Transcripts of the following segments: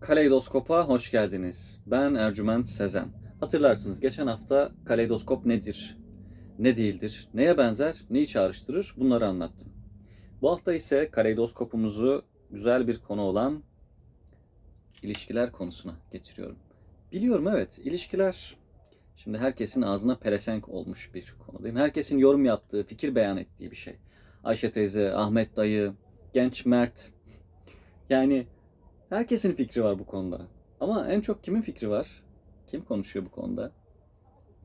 Kaleidoskop'a hoş geldiniz. Ben Ercüment Sezen. Hatırlarsınız geçen hafta kaleidoskop nedir, ne değildir, neye benzer, neyi çağrıştırır bunları anlattım. Bu hafta ise kaleidoskopumuzu güzel bir konu olan ilişkiler konusuna getiriyorum. Biliyorum evet ilişkiler şimdi herkesin ağzına pelesenk olmuş bir konu değil mi? Herkesin yorum yaptığı, fikir beyan ettiği bir şey. Ayşe teyze, Ahmet dayı, genç Mert. Yani Herkesin fikri var bu konuda. Ama en çok kimin fikri var? Kim konuşuyor bu konuda?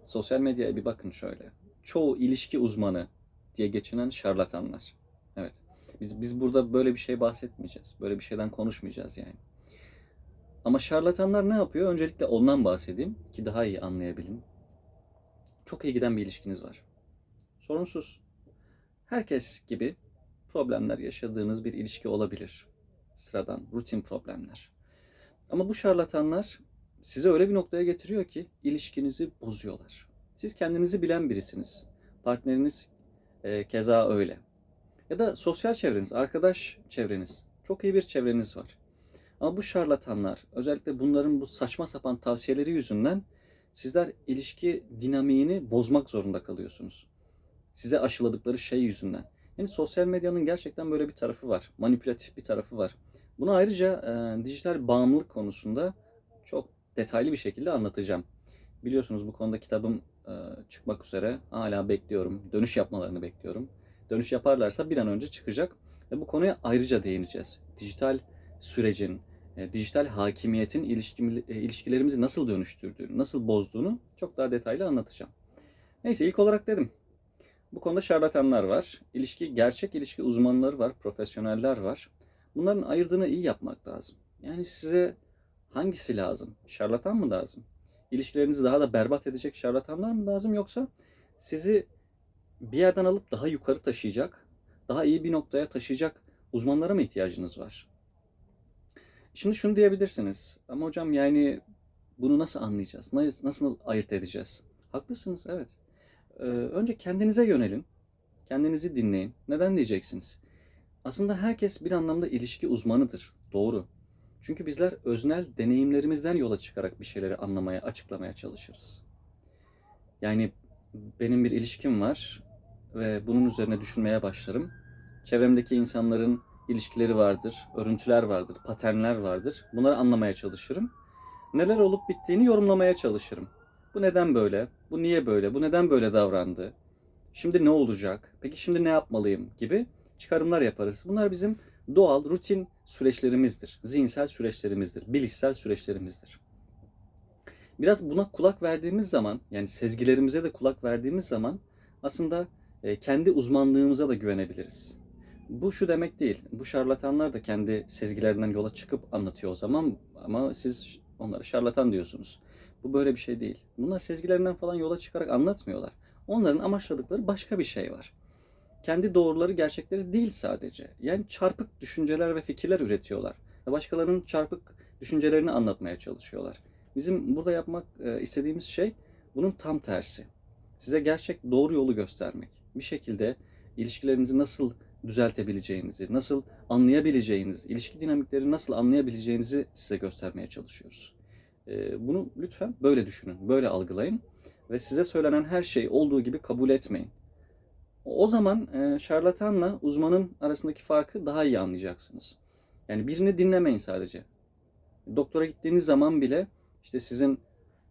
Sosyal medyaya bir bakın şöyle. Çoğu ilişki uzmanı diye geçinen şarlatanlar. Evet. Biz biz burada böyle bir şey bahsetmeyeceğiz. Böyle bir şeyden konuşmayacağız yani. Ama şarlatanlar ne yapıyor? Öncelikle ondan bahsedeyim ki daha iyi anlayabilin. Çok iyi giden bir ilişkiniz var. Sorunsuz. Herkes gibi problemler yaşadığınız bir ilişki olabilir sıradan, rutin problemler. Ama bu şarlatanlar size öyle bir noktaya getiriyor ki ilişkinizi bozuyorlar. Siz kendinizi bilen birisiniz. Partneriniz e, keza öyle. Ya da sosyal çevreniz, arkadaş çevreniz. Çok iyi bir çevreniz var. Ama bu şarlatanlar, özellikle bunların bu saçma sapan tavsiyeleri yüzünden sizler ilişki dinamiğini bozmak zorunda kalıyorsunuz. Size aşıladıkları şey yüzünden. Yani sosyal medyanın gerçekten böyle bir tarafı var. Manipülatif bir tarafı var. Bunu ayrıca e, dijital bağımlılık konusunda çok detaylı bir şekilde anlatacağım. Biliyorsunuz bu konuda kitabım e, çıkmak üzere. Hala bekliyorum. Dönüş yapmalarını bekliyorum. Dönüş yaparlarsa bir an önce çıkacak. Ve bu konuya ayrıca değineceğiz. Dijital sürecin, e, dijital hakimiyetin ilişki, e, ilişkilerimizi nasıl dönüştürdüğünü, nasıl bozduğunu çok daha detaylı anlatacağım. Neyse ilk olarak dedim. Bu konuda şarlatanlar var. İlişki, gerçek ilişki uzmanları var, profesyoneller var. Bunların ayırdığını iyi yapmak lazım. Yani size hangisi lazım? Şarlatan mı lazım? İlişkilerinizi daha da berbat edecek şarlatanlar mı lazım yoksa sizi bir yerden alıp daha yukarı taşıyacak, daha iyi bir noktaya taşıyacak uzmanlara mı ihtiyacınız var? Şimdi şunu diyebilirsiniz. Ama hocam yani bunu nasıl anlayacağız? Nasıl ayırt edeceğiz? Haklısınız evet. Ee, önce kendinize yönelin. Kendinizi dinleyin. Neden diyeceksiniz? Aslında herkes bir anlamda ilişki uzmanıdır. Doğru. Çünkü bizler öznel deneyimlerimizden yola çıkarak bir şeyleri anlamaya, açıklamaya çalışırız. Yani benim bir ilişkim var ve bunun üzerine düşünmeye başlarım. Çevremdeki insanların ilişkileri vardır, örüntüler vardır, paternler vardır. Bunları anlamaya çalışırım. Neler olup bittiğini yorumlamaya çalışırım. Bu neden böyle? Bu niye böyle? Bu neden böyle davrandı? Şimdi ne olacak? Peki şimdi ne yapmalıyım gibi çıkarımlar yaparız. Bunlar bizim doğal, rutin süreçlerimizdir. Zihinsel süreçlerimizdir. Bilişsel süreçlerimizdir. Biraz buna kulak verdiğimiz zaman, yani sezgilerimize de kulak verdiğimiz zaman aslında e, kendi uzmanlığımıza da güvenebiliriz. Bu şu demek değil. Bu şarlatanlar da kendi sezgilerinden yola çıkıp anlatıyor o zaman ama siz onlara şarlatan diyorsunuz. Bu böyle bir şey değil. Bunlar sezgilerinden falan yola çıkarak anlatmıyorlar. Onların amaçladıkları başka bir şey var kendi doğruları, gerçekleri değil sadece. Yani çarpık düşünceler ve fikirler üretiyorlar. Ve başkalarının çarpık düşüncelerini anlatmaya çalışıyorlar. Bizim burada yapmak e, istediğimiz şey bunun tam tersi. Size gerçek doğru yolu göstermek. Bir şekilde ilişkilerinizi nasıl düzeltebileceğinizi, nasıl anlayabileceğinizi, ilişki dinamikleri nasıl anlayabileceğinizi size göstermeye çalışıyoruz. E, bunu lütfen böyle düşünün, böyle algılayın ve size söylenen her şey olduğu gibi kabul etmeyin. O zaman e, şarlatanla uzmanın arasındaki farkı daha iyi anlayacaksınız. Yani birini dinlemeyin sadece. Doktora gittiğiniz zaman bile işte sizin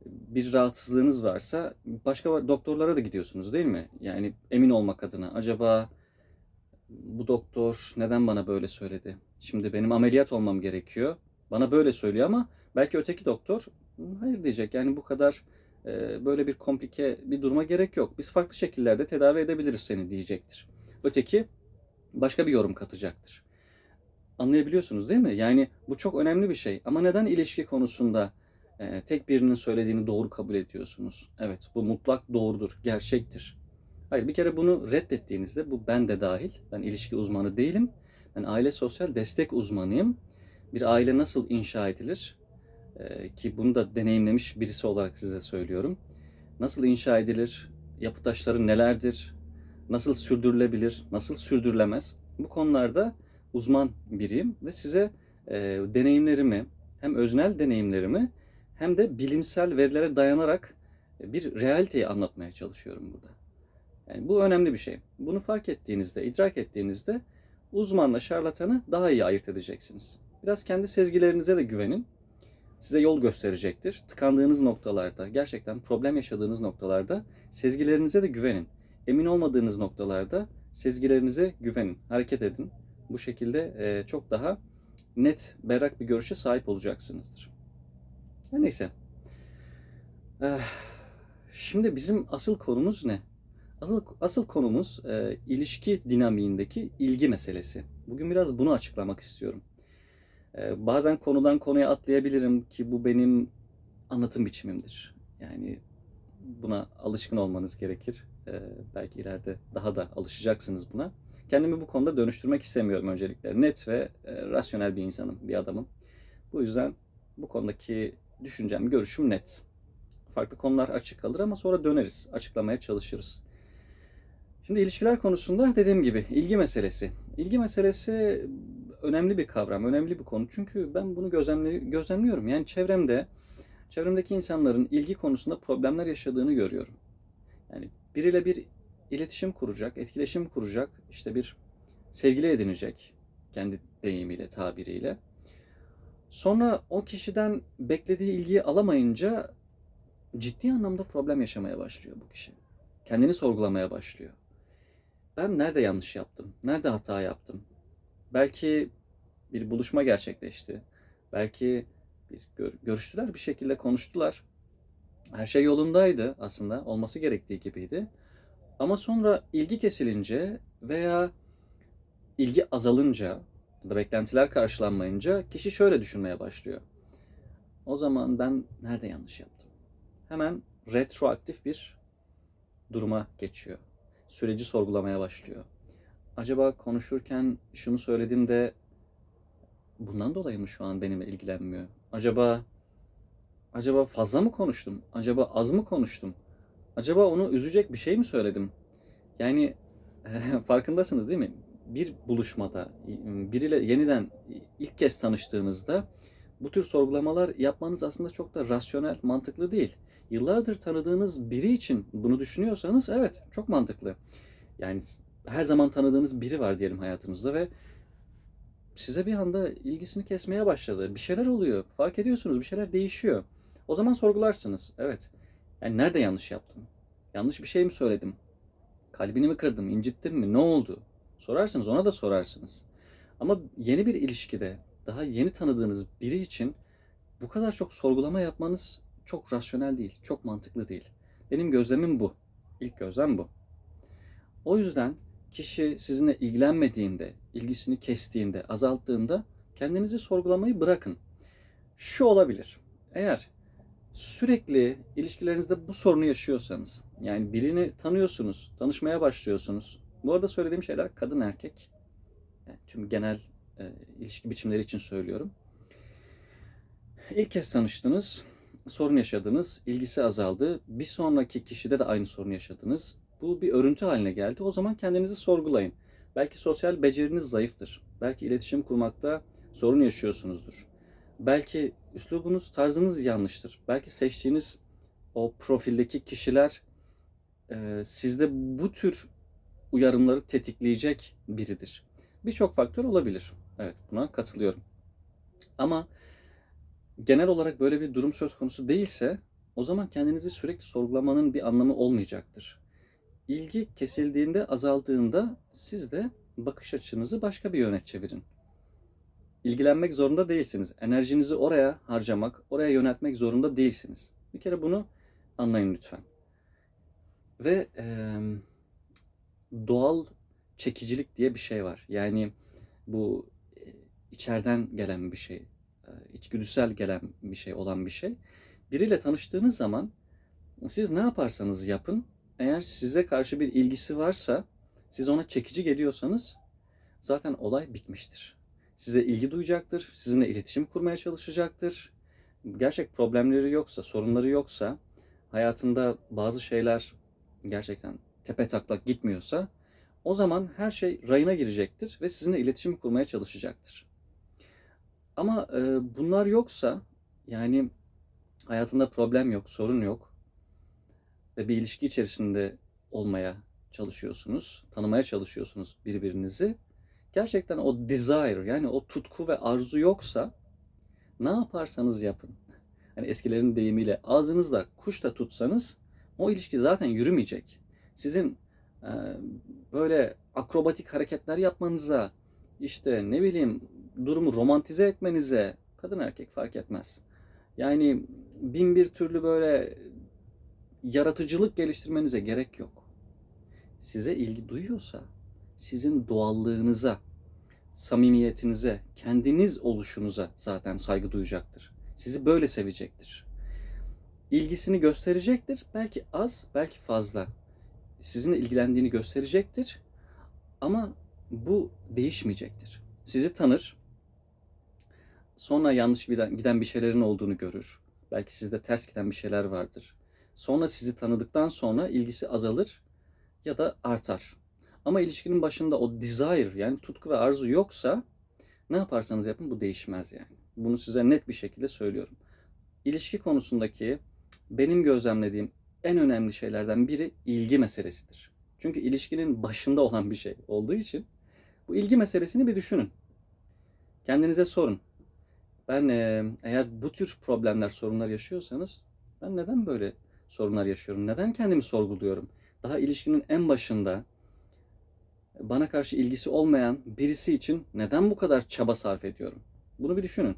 bir rahatsızlığınız varsa başka doktorlara da gidiyorsunuz değil mi? Yani emin olmak adına. Acaba bu doktor neden bana böyle söyledi? Şimdi benim ameliyat olmam gerekiyor. Bana böyle söylüyor ama belki öteki doktor hayır diyecek. Yani bu kadar ee, böyle bir komplike bir duruma gerek yok. Biz farklı şekillerde tedavi edebiliriz seni diyecektir. Öteki başka bir yorum katacaktır. Anlayabiliyorsunuz değil mi? Yani bu çok önemli bir şey. Ama neden ilişki konusunda e, tek birinin söylediğini doğru kabul ediyorsunuz? Evet bu mutlak doğrudur, gerçektir. Hayır bir kere bunu reddettiğinizde bu ben de dahil. Ben ilişki uzmanı değilim. Ben aile sosyal destek uzmanıyım. Bir aile nasıl inşa edilir? Ee, ki bunu da deneyimlemiş birisi olarak size söylüyorum. Nasıl inşa edilir? Yapı taşları nelerdir? Nasıl sürdürülebilir? Nasıl sürdürülemez? Bu konularda uzman biriyim ve size e, deneyimlerimi hem öznel deneyimlerimi hem de bilimsel verilere dayanarak bir realiteyi anlatmaya çalışıyorum burada. Yani bu önemli bir şey. Bunu fark ettiğinizde, idrak ettiğinizde uzmanla şarlatanı daha iyi ayırt edeceksiniz. Biraz kendi sezgilerinize de güvenin. Size yol gösterecektir. Tıkandığınız noktalarda, gerçekten problem yaşadığınız noktalarda sezgilerinize de güvenin. Emin olmadığınız noktalarda sezgilerinize güvenin. Hareket edin. Bu şekilde e, çok daha net, berrak bir görüşe sahip olacaksınızdır. Neyse. Eh, Şimdi bizim asıl konumuz ne? Asıl, asıl konumuz e, ilişki dinamiğindeki ilgi meselesi. Bugün biraz bunu açıklamak istiyorum. E, bazen konudan konuya atlayabilirim ki bu benim anlatım biçimimdir. Yani buna alışkın olmanız gerekir. E, belki ileride daha da alışacaksınız buna. Kendimi bu konuda dönüştürmek istemiyorum öncelikle. Net ve e, rasyonel bir insanım, bir adamım. Bu yüzden bu konudaki düşüncem, görüşüm net. Farklı konular açık kalır ama sonra döneriz, açıklamaya çalışırız. Şimdi ilişkiler konusunda dediğim gibi ilgi meselesi. İlgi meselesi önemli bir kavram, önemli bir konu. Çünkü ben bunu gözlemli, gözlemliyorum. Yani çevremde, çevremdeki insanların ilgi konusunda problemler yaşadığını görüyorum. Yani biriyle bir iletişim kuracak, etkileşim kuracak, işte bir sevgili edinecek kendi deyimiyle, tabiriyle. Sonra o kişiden beklediği ilgiyi alamayınca ciddi anlamda problem yaşamaya başlıyor bu kişi. Kendini sorgulamaya başlıyor. Ben nerede yanlış yaptım? Nerede hata yaptım? Belki bir buluşma gerçekleşti. Belki bir gör- görüştüler, bir şekilde konuştular. Her şey yolundaydı aslında, olması gerektiği gibiydi. Ama sonra ilgi kesilince veya ilgi azalınca ya da beklentiler karşılanmayınca kişi şöyle düşünmeye başlıyor. O zaman ben nerede yanlış yaptım? Hemen retroaktif bir duruma geçiyor. Süreci sorgulamaya başlıyor. Acaba konuşurken şunu söyledim de bundan dolayı mı şu an benimle ilgilenmiyor? Acaba acaba fazla mı konuştum? Acaba az mı konuştum? Acaba onu üzecek bir şey mi söyledim? Yani farkındasınız değil mi? Bir buluşmada biriyle yeniden ilk kez tanıştığınızda bu tür sorgulamalar yapmanız aslında çok da rasyonel, mantıklı değil. Yıllardır tanıdığınız biri için bunu düşünüyorsanız evet çok mantıklı. Yani her zaman tanıdığınız biri var diyelim hayatınızda ve size bir anda ilgisini kesmeye başladı. Bir şeyler oluyor. Fark ediyorsunuz bir şeyler değişiyor. O zaman sorgularsınız. Evet. Yani nerede yanlış yaptım? Yanlış bir şey mi söyledim? Kalbini mi kırdım? incittim mi? Ne oldu? Sorarsınız. Ona da sorarsınız. Ama yeni bir ilişkide daha yeni tanıdığınız biri için bu kadar çok sorgulama yapmanız çok rasyonel değil, çok mantıklı değil. Benim gözlemim bu. İlk gözlem bu. O yüzden kişi sizinle ilgilenmediğinde, ilgisini kestiğinde, azalttığında kendinizi sorgulamayı bırakın. Şu olabilir. Eğer sürekli ilişkilerinizde bu sorunu yaşıyorsanız, yani birini tanıyorsunuz, tanışmaya başlıyorsunuz. Bu arada söylediğim şeyler kadın erkek. Yani tüm genel e, ilişki biçimleri için söylüyorum. İlk kez tanıştınız, sorun yaşadınız, ilgisi azaldı. Bir sonraki kişide de aynı sorun yaşadınız. Bu bir örüntü haline geldi. O zaman kendinizi sorgulayın. Belki sosyal beceriniz zayıftır. Belki iletişim kurmakta sorun yaşıyorsunuzdur. Belki üslubunuz, tarzınız yanlıştır. Belki seçtiğiniz o profildeki kişiler e, sizde bu tür uyarımları tetikleyecek biridir. Birçok faktör olabilir. Evet, buna katılıyorum. Ama genel olarak böyle bir durum söz konusu değilse o zaman kendinizi sürekli sorgulamanın bir anlamı olmayacaktır. İlgi kesildiğinde, azaldığında siz de bakış açınızı başka bir yöne çevirin. İlgilenmek zorunda değilsiniz. Enerjinizi oraya harcamak, oraya yöneltmek zorunda değilsiniz. Bir kere bunu anlayın lütfen. Ve e, doğal çekicilik diye bir şey var. Yani bu e, içeriden gelen bir şey, içgüdüsel gelen bir şey olan bir şey. Biriyle tanıştığınız zaman siz ne yaparsanız yapın, eğer size karşı bir ilgisi varsa, siz ona çekici geliyorsanız zaten olay bitmiştir. Size ilgi duyacaktır, sizinle iletişim kurmaya çalışacaktır. Gerçek problemleri yoksa, sorunları yoksa, hayatında bazı şeyler gerçekten tepe taklak gitmiyorsa o zaman her şey rayına girecektir ve sizinle iletişim kurmaya çalışacaktır. Ama e, bunlar yoksa yani hayatında problem yok, sorun yok ve bir ilişki içerisinde olmaya çalışıyorsunuz, tanımaya çalışıyorsunuz birbirinizi. Gerçekten o desire yani o tutku ve arzu yoksa ne yaparsanız yapın. Hani eskilerin deyimiyle ağzınızda kuş da tutsanız o ilişki zaten yürümeyecek. Sizin e, böyle akrobatik hareketler yapmanıza, işte ne bileyim durumu romantize etmenize, kadın erkek fark etmez. Yani bin bir türlü böyle yaratıcılık geliştirmenize gerek yok. Size ilgi duyuyorsa, sizin doğallığınıza, samimiyetinize, kendiniz oluşunuza zaten saygı duyacaktır. Sizi böyle sevecektir. İlgisini gösterecektir. Belki az, belki fazla. Sizinle ilgilendiğini gösterecektir. Ama bu değişmeyecektir. Sizi tanır. Sonra yanlış giden, bir şeylerin olduğunu görür. Belki sizde ters giden bir şeyler vardır. Sonra sizi tanıdıktan sonra ilgisi azalır ya da artar. Ama ilişkinin başında o desire yani tutku ve arzu yoksa ne yaparsanız yapın bu değişmez yani. Bunu size net bir şekilde söylüyorum. İlişki konusundaki benim gözlemlediğim en önemli şeylerden biri ilgi meselesidir. Çünkü ilişkinin başında olan bir şey olduğu için bu ilgi meselesini bir düşünün. Kendinize sorun. Ben eğer bu tür problemler, sorunlar yaşıyorsanız ben neden böyle sorunlar yaşıyorum? Neden kendimi sorguluyorum? Daha ilişkinin en başında bana karşı ilgisi olmayan birisi için neden bu kadar çaba sarf ediyorum? Bunu bir düşünün.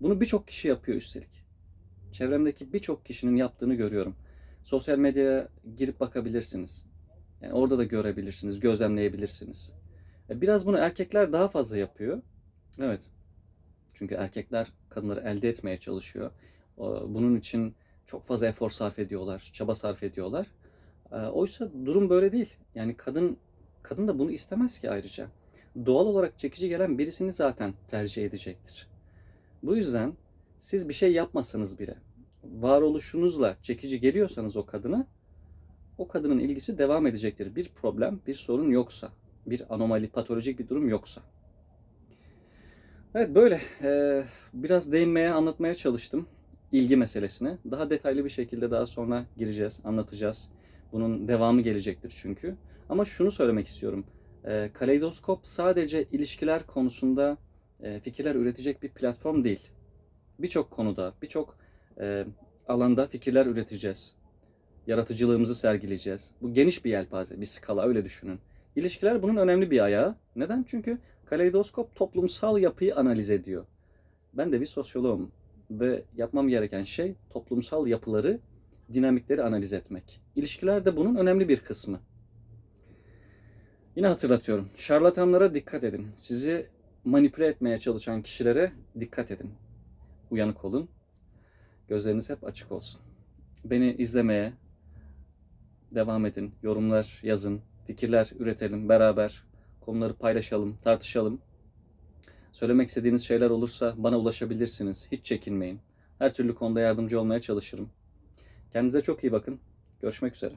Bunu birçok kişi yapıyor üstelik. Çevremdeki birçok kişinin yaptığını görüyorum. Sosyal medyaya girip bakabilirsiniz. Yani orada da görebilirsiniz, gözlemleyebilirsiniz. E, Biraz bunu erkekler daha fazla yapıyor. Evet. Çünkü erkekler kadınları elde etmeye çalışıyor. Bunun için çok fazla efor sarf ediyorlar, çaba sarf ediyorlar. E, Oysa durum böyle değil. Yani kadın kadın da bunu istemez ki ayrıca. Doğal olarak çekici gelen birisini zaten tercih edecektir. Bu yüzden siz bir şey yapmasanız bile varoluşunuzla çekici geliyorsanız o kadına o kadının ilgisi devam edecektir. Bir problem, bir sorun yoksa, bir anomali, patolojik bir durum yoksa. Evet böyle Ee, biraz değinmeye, anlatmaya çalıştım ilgi meselesine. Daha detaylı bir şekilde daha sonra gireceğiz, anlatacağız. Bunun devamı gelecektir çünkü. Ama şunu söylemek istiyorum. Ee, Kaleidoskop sadece ilişkiler konusunda e, fikirler üretecek bir platform değil. Birçok konuda, birçok e, alanda fikirler üreteceğiz. Yaratıcılığımızı sergileyeceğiz. Bu geniş bir yelpaze, bir skala öyle düşünün. İlişkiler bunun önemli bir ayağı. Neden? Çünkü kaleidoskop toplumsal yapıyı analiz ediyor. Ben de bir sosyoloğum ve yapmam gereken şey toplumsal yapıları, dinamikleri analiz etmek. İlişkiler de bunun önemli bir kısmı. Yine hatırlatıyorum. Şarlatanlara dikkat edin. Sizi manipüle etmeye çalışan kişilere dikkat edin. Uyanık olun. Gözleriniz hep açık olsun. Beni izlemeye devam edin. Yorumlar yazın. Fikirler üretelim beraber. Konuları paylaşalım, tartışalım. Söylemek istediğiniz şeyler olursa bana ulaşabilirsiniz. Hiç çekinmeyin. Her türlü konuda yardımcı olmaya çalışırım. Kendinize çok iyi bakın. Görüşmek üzere.